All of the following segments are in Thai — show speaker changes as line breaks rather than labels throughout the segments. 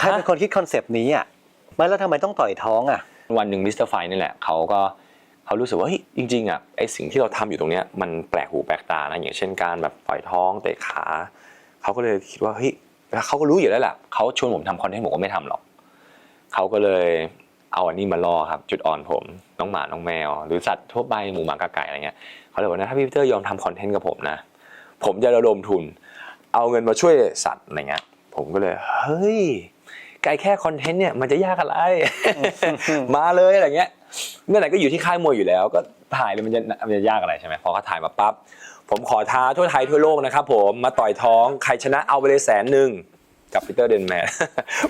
ใครเป็นคนคิดคอนเซปต์นี้อะไม่แล้วทำไมต้องต่อยท้องอะ
วันหนึ่งมิสเตอร์ไฟนี่แหละเขาก็เขารู้สึกว่าเฮ้ยจริงๆอะไอสิ่งที่เราทำอยู่ตรงเนี้ยมันแปลกหูแปลกตานะอย่างเช่นการแบบปล่อยท้องเตะขาเขาก็เลยคิดว่าเฮ้ยเขาก็รู้อยู่แล้วแหละเขาชวนผมทำคอนเทนต์ผมก็ไม่ทำหรอกเขาก็เลยเอาอันนี้มาล่อครับจุดอ่อนผมน้องหมาน้องแมว หรือสัตว์ทั่วไปหมูหมากาไก่อะไรเงี้ยเขาเลยบอกนะถ้าพี่ปีเตอร์ยอมทำคอนเทนต์กับผมนะ ผมจะระดมทุน เอาเงินมาช่วยสัตว์อะไรเงี้ยผมก็เลยเฮ้ย ไกลแค่คอนเทนต์เนี่ยมันจะยากอะไร มาเลยอะไรเงี้ยเมื่อไหร่ก็อยู่ที่ค่ายมวยอยู่แล้ว ก็ถ่ายเลยมันจะมันจะยากอะไรใช่ไหมพอเขาถ่ายมาปั๊บผมขอท้าทั่วไทยทั่วโลกนะครับผมมาต่อยท้องใครชนะเอาไปเลยแสนหนึ่งกับปีเตอร์เดนแมน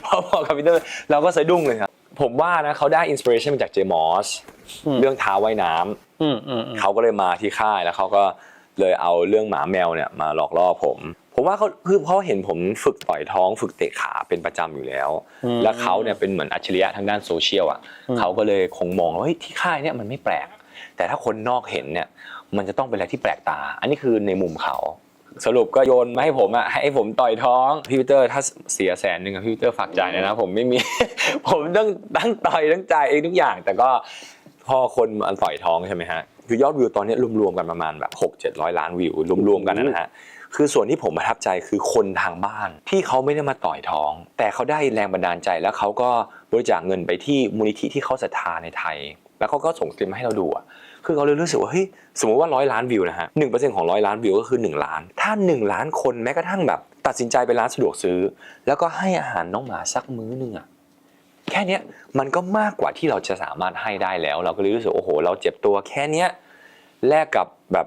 พอพอกับปีเตอร์เราก็สะดุ้งเลยครับผมว่านะเขาได้อินสปิเรชันมาจากเจมอส
อืม
เรื่องท้าว่ายน้ำ
อืมอืมอืม
เขาก็เลยมาที่ค่ายแล้วเขาก็เลยเอาเรื่องหมาแมวเนี่ยมาหลอกล่อผม ผมว่าเขาคือเพราะเห็นผมฝึกต่อยท้องฝึกเตะขาเป็นประจำอยู่แล้ว แล้วเขาเนี่ยเป็นเหมือนอัจฉริยะทางด้านโซเชียลอะเขาก็เลยคงมองว่าเฮ้ยที่ค่ายเนี่ยมันไม่แปลก แต่ถ้าคนนอกเห็นเนี่ย มันจะต้องเป็นอะไรที่แปลกตา อันนี้คือในมุมเขาสรุปก็โยนมาให้ผมอะให้ผมต่อยท้องพี่ปีเตอร์ถ้าเสียแสนหนึ่งอะพี่ปีเตอร์ฝากจ่ายหนะนะผมไม่มี ผมต้องตั้งต่อยตั้งจ่ายเองทุกอย่าง แต่ก็พอคนมาต่อยท้องใช่ไหมฮะ คือยอดวิวตอนนี้รวมๆกันประมาณแบบหกเจ็ดร้อยล้านวิวรวมๆกันนะฮะคือส่วนที่ผมประทับใจคือคนทางบ้านที่เขาไม่ได้มาต่อยท้อง แต่เขาได้แรงบันดาลใจแล้วเขาก็บริจาคเงินไปที่มูลนิธิที่เขาศรัทธาในไทย แล้วเขาก็ส่งคลิปมาให้เราดูอะคือเขาเลยรู้สึกว่าเฮ้ยสมมติว่าร้อยล้านวิวนะฮะหนึ่งเปอร์เซ็นต์ของร้อยล้านวิวก็คือหนึ่งล้าน ถ้าหนึ่งล้านคนแม้กระทั่งแบบ ตัดสินใจไปร้านสะดวกซื้อ แล้วก็ให้อาหารน้องหมาสักมื้อหนึ่งอะ ค่เนี้ยมันก็มากกว่าที่เราจะสามารถให้ได้แล้ว เราก็เลยรู้สึกโอ้โห เราเจ็บตัวแค่เนี้ยแลกกับแบบ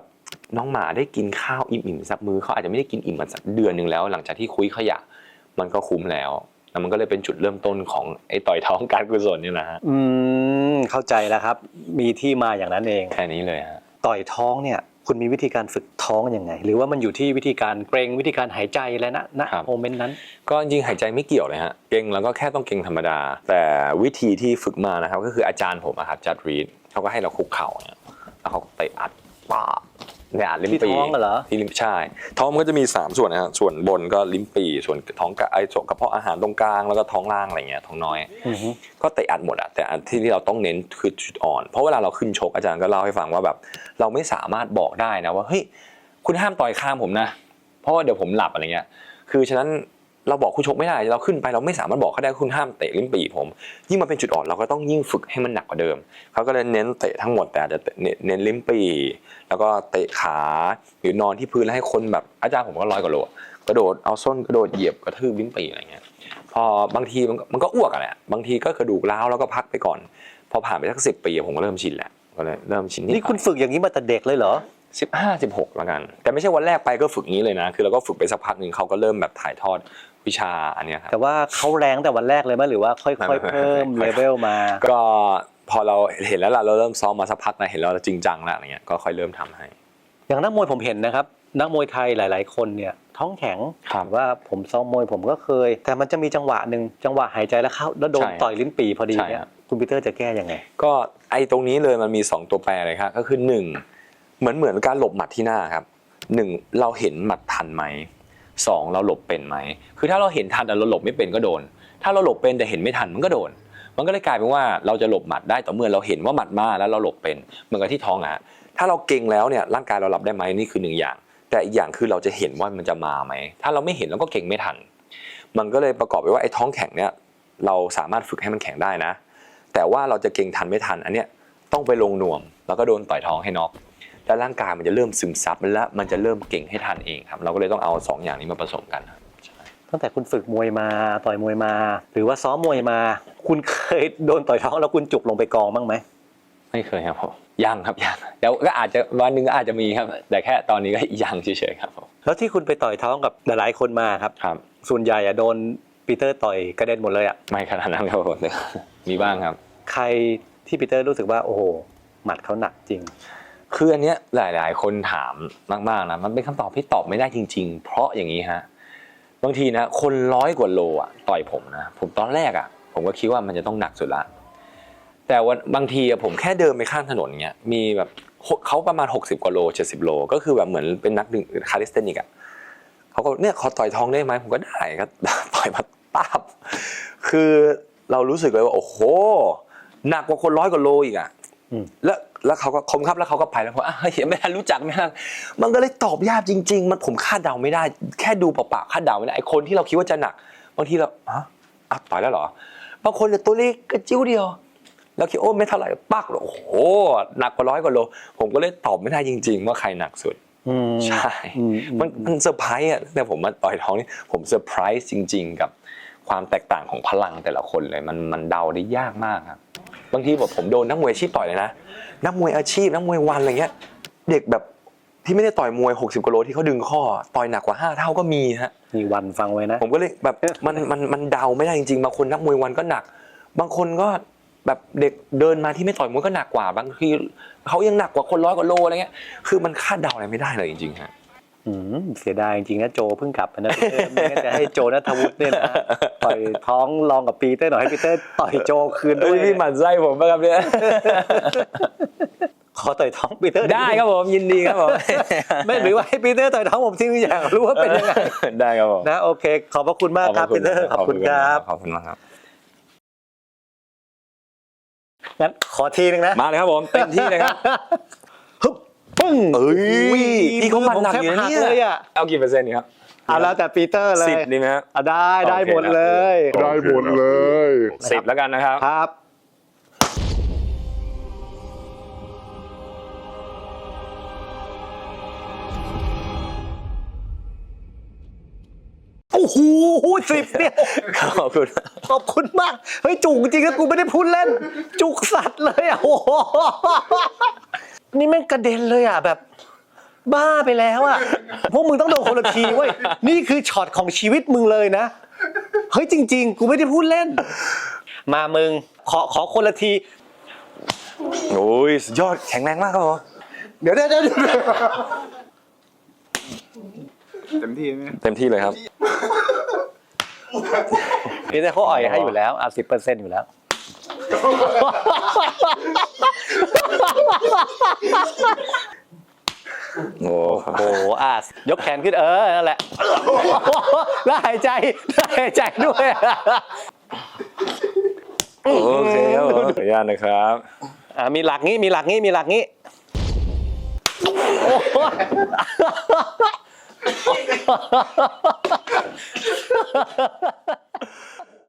น้องหมาได้กินข้าวอิ่มๆสักมือเขาอาจจะไม่ได้กินอิ่มมาสักเดือนหนึ่งแล้ว หลังจากที่คุยขยะ มันก็คุ้มแล้วแล้วมันก็เลยเป็นจุดเริ่มต้นของไอ้ต่อยท้องการกุศลนี่แหละฮะ
อืมเข้าใจแล้วครับ มีที่มาอย่างนั้นเอง
แค่นี้เลยฮะ
ต่อยท้องเนี่ย คุณมีวิธีการฝึกท้องยังไง หรือว่ามันอยู่ที่วิธีการเกรงวิธีการหายใจแล้วนะณโมเมนต์นั้น
ก็จริงๆหายใจไม่เกี่ยวเลยฮะเก่งแล้วก็แค่ต้องเก่งธรรมดา แต่วิธีที่ฝึกมานะครับก็คืออาจารย์ผมอะครับจัดรีดเขาก็ให้เราคุกเข่าเนี่ยแล้วเขาก็เตะอัดป้าบ เนี่ยอัดลิ้น
ที่
ปี
ท้องเหรอ
ที่ลิ้นใช่ท้องมันก็จะมี 3 ส่วนนะฮะส่วนบนก็ลิ้นปีส่วนท้องกะไอส่วนกระเพาะอาหารตรงกลางแล้วก็ท้องล่างอะไรเงี้ยท้องน้อย
อือฮึ
ก็เตะอัดหมดอะแต่อันที่ที่เราต้องเน้นคือจุดอ่อน เพราะเวลาเราขึ้นชกอาจารย์ก็เล่าให้ฟังว่าแบบ เราไม่สามารถบอกได้นะว่าเฮ้ยคุณห้ามต่อยข้ามผมนะ เพราะว่าเดี๋ยวผมหลับอะไรเงี้ยคือฉะนั้น เราบอกคู่ชกไม่ได้เราขึ้นไปเราไม่สามารถบอกเขาได้ว่าคุณห้ามเตะลิ้นปี่ผม ยิ่งมาเป็นจุดอ่อนเราก็ต้องยิ่งฝึกให้มันหนักกว่าเดิมเขาก็เลยเน้นเตะทั้งหมดแต่อาจจะเน้นเน้นลิ้นปี่แล้วก็เตะขาหรือนอนที่พื้นแล้วให้คนแบบอาจารย์ผมก็ร้อยกว่าโลกระโดดเอาส้นกระโดดเหยียบกระทืบลิ้นปี่อะไรเงี้ยพอบางทีมันก็มันก็อ้วกอะแหละบางทีก็กระดูกร้าวแล้วก็พักไปก่อน พอผ่านไปสักสิบปีผมก็เริ่มชินแหละก็เลยเริ่มชิน
นี่คุณฝึกอย่างนี้มาแต่เด็กเลยเหรอ
สิบห้าสิบหกแล้วกัน แต่ไม่ใช่วันแรกไปก็ฝึกอย่างนี้เลยนะ คือเราก็ฝึกไปสักพักหนึ่งเขาก็เริ่มแบบถ่ายทอด วิชาอันเนี้ยครับ
แต่ว่าเขาแรงแต่วันแรกเลยไหมหรือว่าค่อยๆเพิ่มเลเวลมา
ก็พอเราเห็นแล้วล่ะเราเริ่มซ้อมมาสักพักนะเห็นแล้วเราจริงจังแล้วอะไรเงี้ยก็ค่อยเริ่มทำให้
อย่างนักมวยผมเห็นนะครับ นักมวยไทยหลาย ๆ คนเนี่ยท้องแข็ง
ครับ
ว่าผมซ้อมมวยผมก็เคย แต่มันจะมีจังหวะหนึ่งจังหวะหายใจแล้วเข้าแล้วโดน
ใช่
ต่อยลิ้นปี่พอดี
ใช่
เนี่ย
ครับ
คุณปีเตอร์จะแก้ยังไง
ก็ไอ้ตรงนี้เลยมันมี 2 ตัวแปรเลยครับก็คือ 1 เหมือนเหมือนการหลบหมัดที่หน้าครับหนึ่งเราเห็นหมัดทันไหม สองเราหลบเป็นไหม คือถ้าเราเห็นทันแต่เราหลบไม่เป็นก็โดน ถ้าเราหลบเป็นแต่เห็นไม่ทันมันก็โดน มันก็เลยกลายเป็นว่าเราจะหลบหมัดได้ต่อเมื่อเราเห็นว่าหมัดมาแล้วเราหลบเป็นเหมือนกับที่ท้องอะถ้าเราเก่งแล้วเนี่ยร่างกายเรารับได้ไหมนี่คือหนึ่งอย่าง แต่อีกอย่างคือเราจะเห็นว่ามันจะมาไหม ถ้าเราไม่เห็นเราก็เก่งไม่ทัน มันก็เลยประกอบไปว่าไอ้ท้องแข็งเนี่ยเราสามารถฝึกให้มันแข็งได้นะ แต่ว่าเราจะเก่งทันไม่ทันอันเนี้ยต้องไปลงนวม แล้วก็โดนต่อยท้องให้น็อก แล้วร่างกายมันจะเริ่มซึมซับแล้วมันจะเริ่มเก่งให้ทันเองครับ เราก็เลยต้องเอาสองอย่างนี้มาผสมกันครับ
ตั้งแต่คุณฝึกมวยมาต่อยมวยมา หรือว่าซ้อมมวยมา คุณเคยโดนต่อยท้องแล้วคุณจุกลงไปกองบ้างไหม
ไม่เคยครับผมยังครับยังเดี๋ยวก็อาจจะวันหนึ่งก็อาจจะมีครับ แต่แค่ตอนนี้ก็ยังเฉยๆครับผม
แล้วที่คุณไปต่อยท้องกับหลายๆคนมาครับ
ครับ
ส่วนใหญ่อะโดนปีเตอร์ต่อยกระเด็นหมดเลยอะ
ไม่ขนาดนั้นครับผมมีบ้างครับ
ใครที่ปีเตอร์รู้สึกว่าโอ้โหหมัดเขาหนักจริง
คืออันเนี้ยหลาย ๆ คนถามมาก ๆ นะ มันเป็นคำตอบที่ตอบไม่ได้จริง ๆ เพราะอย่างนี้ฮะ บางทีนะ คนร้อยกว่าโลอะต่อยผมนะ ผมตอนแรกอะ ผมก็คิดว่ามันจะต้องหนักสุดละ แต่วันบางทีอะผมแค่เดินไปข้างถนนเงี้ย มีแบบเขาประมาณ 60 กว่าโล 70 โล ก็คือแบบเหมือนเป็นนักดึงคาลิสเทนิกอะเขาก็เนี่ยขอต่อยท้องได้ไหมผมก็ได้ก็ต่อยมาป้าบ คือเรารู้สึกเลยว่าโอ้โห หนักกว่าคนร้อยกว่าโลอีกอะ
อืม
แล้วแล้วเขาก็คมครับแล้วเขาก็ไปแล้วผมอะเห็นไม่ทันรู้จักไม่ทันมันก็เลยตอบยากจริง ๆ มันผมคาดเดาไม่ได้ แค่ดูเปล่าๆคาดเดาไม่ได้ไอคนที่เราคิดว่าจะหนักบางทีเราฮะอะต่อยแล้วเหรอบางคนเนี่ยตัวเล็กกระจิ้วเดียวเราคิดโอ้ไม่เท่าไหร่ปักเลยโอ้โหหนักกว่าร้อยกว่าโล ผมก็เลยตอบไม่ได้จริง ๆ ว่าใครหนักสุด
อืม
ใช่
อืมอืม
มันมันเซอร์ไพรส์อะแต่ผมมาต่อยท้องนี่ผมเซอร์ไพรส์จริง ๆ กับความแตกต่างของพลังแต่ละคนเลยมันมันเดาได้ยากมากครับ บางทีแบบผมโดนนักมวยอาชีพต่อยเลยนะนักมวยอาชีพนักมวยวันอะไรเงี้ย เด็กแบบที่ไม่ได้ต่อยมวย 60กิโลที่เขาดึงข้อต่อยหนักกว่า5เท่าก็มีฮะ
มีวันฟังไว้นะ
ผมก็เลยแบบมันมันมันเดาไม่ได้จริงๆบางคนนักมวยวันก็หนัก บางคนก็แบบเด็กเดินมาที่ไม่ต่อยมวยก็หนักกว่า บางทีเขายังหนักกว่าคนร้อยกว่าโลอะไรเงี้ยคือมันคาดเดาอะไรไม่ได้เลยจริงๆฮะ
อืม เสียดายจริงๆนะโจเพิ่งกลับมานะไม่งั้นจะให้โจนัทวุฒิเนี่ยนะต่อยท้องลองกับปีเตอร์หน่อยให้ปีเตอร์ต่อยโจคืนด้
ด้
ว
วยยพี่หมั่นไส้ผมป่ะครับเนี่ย
ขอต่อยท้องปีเตอร์
ได้ครับผมยินดีครับผม
ไม่หรือว่าให้ปีเตอร์ต่อยท้องผมจริงอยากรู้ว่าเป็นยังไง
ได้ครับผม
นะโอเค ขอบพระคุณมากครับปีเตอร์ขอบคุณครับ
ขอบคุณมากครับ
งั้นขอทีนึงนะ
มาเลยครับผมเต็มที่เลยครับ
ฮึบ ปึ้ง
เอ้ย
โพี่
เขามันหนักอยู่นะเนี่ย
ผมแทบหัเลยอะ
เอากี่เปอร์เซ็นต์ดีครับ
เอาแล้วแต่ปีเตอร์เลย
สิบดีไหมครับ
อะได้ได้
โอเค
หมดเลย
นะ
ได้หมดเลย
สิบแล้วกันนะครับ
ครับโอ้โหสิบเนี่ย
ขอบคุณ
ขอบคุณมาก เฮ้ยจุกจริงนะกูไม่ได้พูดเล่น จุกสัตว์เลยอะโอ้โห นี่แม่งกระเด็นเลยอะแบบ บ้าไปแล้วอะ พวกมึงต้องโดนคนละทีเว้ยนี่คือช็อตของชีวิตมึงเลยนะ เฮ้ยจริง ๆ กูไม่ได้พูดเล่น มามึงขอขอคนละที
โอ้ยสุดยอดแข็งแรงมากครับผม
เดี๋ยวเดี๋ยวเดี๋ยวเดี๋ยว
เต็มที่ไหม
เต็มที่เลยครับ
พี่แต่เขาอ่อยให้อยู่แล้วอะสิบเปอร์เซ็นต์อยู่แล้ว
โอ้
โอ้โหอะยกแขนขึ้นเออนั่นแหละแล้วหายใจแล้วหายใจด้วย
โอเคครับผมขออนุญาตนะครับ
อะมีหลักงี้มีหลักงี้มีหลักงี้โอ้โห